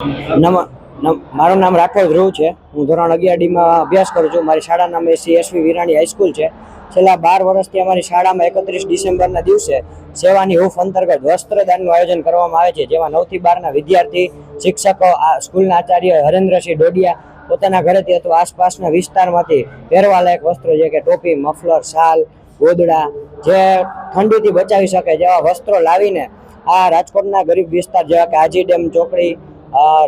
મારું નામ રાઠોડ ધ્રુવ છે. હું ધોરણ અગિયાર ડીમાં અભ્યાસ કરું છું. મારી શાળા નામ એસી, એસવી વિરાણી હાઈસ્કૂલ છે. છેલ્લા બાર વર્ષથી અમારી શાળામાં એકત્રીસ ડિસેમ્બરના દિવસે સેવાની હૂફ અંતર્ગત વસ્ત્રદાનનું આયોજન કરવામાં આવે છે. જેમાં નવથી બારના વિદ્યાર્થી, શિક્ષકો સ્કૂલના આચાર્ય હરેન્દ્રસિંહ ડોડિયા પોતાના ઘરેથી અથવા આસપાસના વિસ્તારમાંથી પહેરવાલાયક વસ્ત્રો જે કે ટોપી, મફલર, શાલ, ગોદડા જે ઠંડીથી બચાવી શકે, જેવા વસ્ત્રો લાવીને આ રાજકોટના ગરીબ વિસ્તાર જેવા કે આજી ડેમ, ચોકડી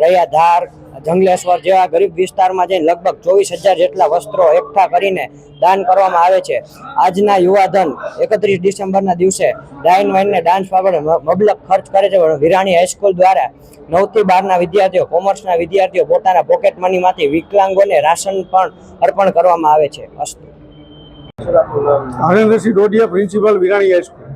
રૈયા ધાર જંગલેશ્વર જેવા ગરીબ વિસ્તારમાં જઈને લગભગ ચોવીસ હજાર જેટલા વસ્ત્રો એકઠા કરીને દાન કરવામાં આવે છે. આજના યુવાધન એકત્રીસ ડિસેમ્બરના દિવસે ડાઇન વાઇનને ડાન્સ બાબતે મબલક ખર્ચ કરે છે. વિરાણી હાઈસ્કૂલ દ્વારા નવથી બારના વિદ્યાર્થીઓ કોમર્સના વિદ્યાર્થીઓ પોતાના પોકેટ મનીમાંથી વિકલાંગોને રાશન પણ અર્પણ કરવામાં આવે છે. અસ્તુ. Harendrasinh Dodiya principal Virani high school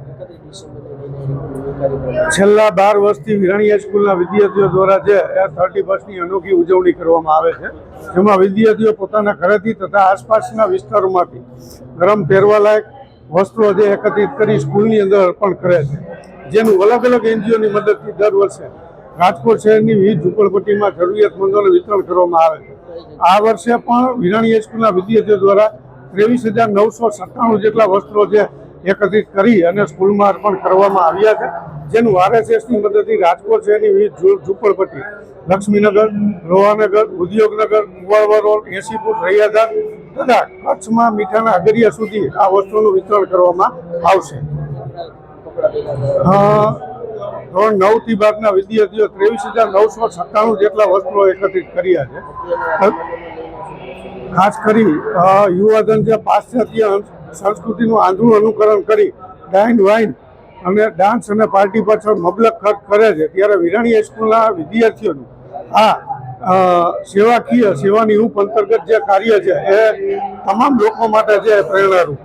છેલ્લા બાર વર્ષથી વિરાણી હાઈસ્કૂલના વિદ્યાર્થીઓ દ્વારા જે થર્ટી ફર્સ્ટની અનોખી ઉજવણી કરવામાં આવે છે, જેમાં વિદ્યાર્થીઓ પોતાના ઘરેથી તથા આસપાસના વિસ્તારોમાંથી ગરમ પહેરવાલાયક વસ્ત્રો જે એકત્રિત કરી સ્કૂલની અંદર અર્પણ કરે છે. જેનું અલગ અલગ એનજીઓની મદદથી દર વર્ષે રાજકોટ શહેરની વિવિધ ઝુંપડપટ્ટીમાં જરૂરિયાતમંદોને વિતરણ કરવામાં આવે છે. આ વર્ષે પણ વિરાણી સ્કૂલના વિદ્યાર્થીઓ દ્વારા ત્રેવીસ હજાર નવસો સત્તાણું જેટલા વસ્ત્રો જે એકત્રિત કરી અને સ્કૂલમાં અર્પણ કરવામાં આવ્યા છે. જેનું આરએસએસની મદદથી રાજકોટ શહેરની વિવિધ ઝુંપડપટ્ટી, લક્ષ્મીનગર, લોહાનગર, ઉદ્યોગનગર કુવાળવા રોડ એસીપુર રૈયાધાર તથા કચ્છમાં મીઠાના અગરિયા સુધી આ વસ્તુનું વિતરણ કરવામાં આવશે. ધોરણ નવથી બાદના વિદ્યાર્થીઓ ત્રેવીસ હજાર નવસો સત્તાણું જેટલા વસ્ત્રો એકત્રિત કર્યા છે. ખાસ કરી યુવાધન જે પાશ્ચાત્ય સંસ્કૃતિનું આંધળું અનુકરણ કરી ડાઇન વાઇન અને ડાન્સ અને પાર્ટી પાછળ મબલક ખર્ચ કરે છે. ત્યારે વિરાણી હાઈસ્કૂલના વિદ્યાર્થીઓનું આ સેવાકીય, સેવાની રૂપ અંતર્ગત જે કાર્ય છે, એ તમામ લોકો માટે છે પ્રેરણારૂપ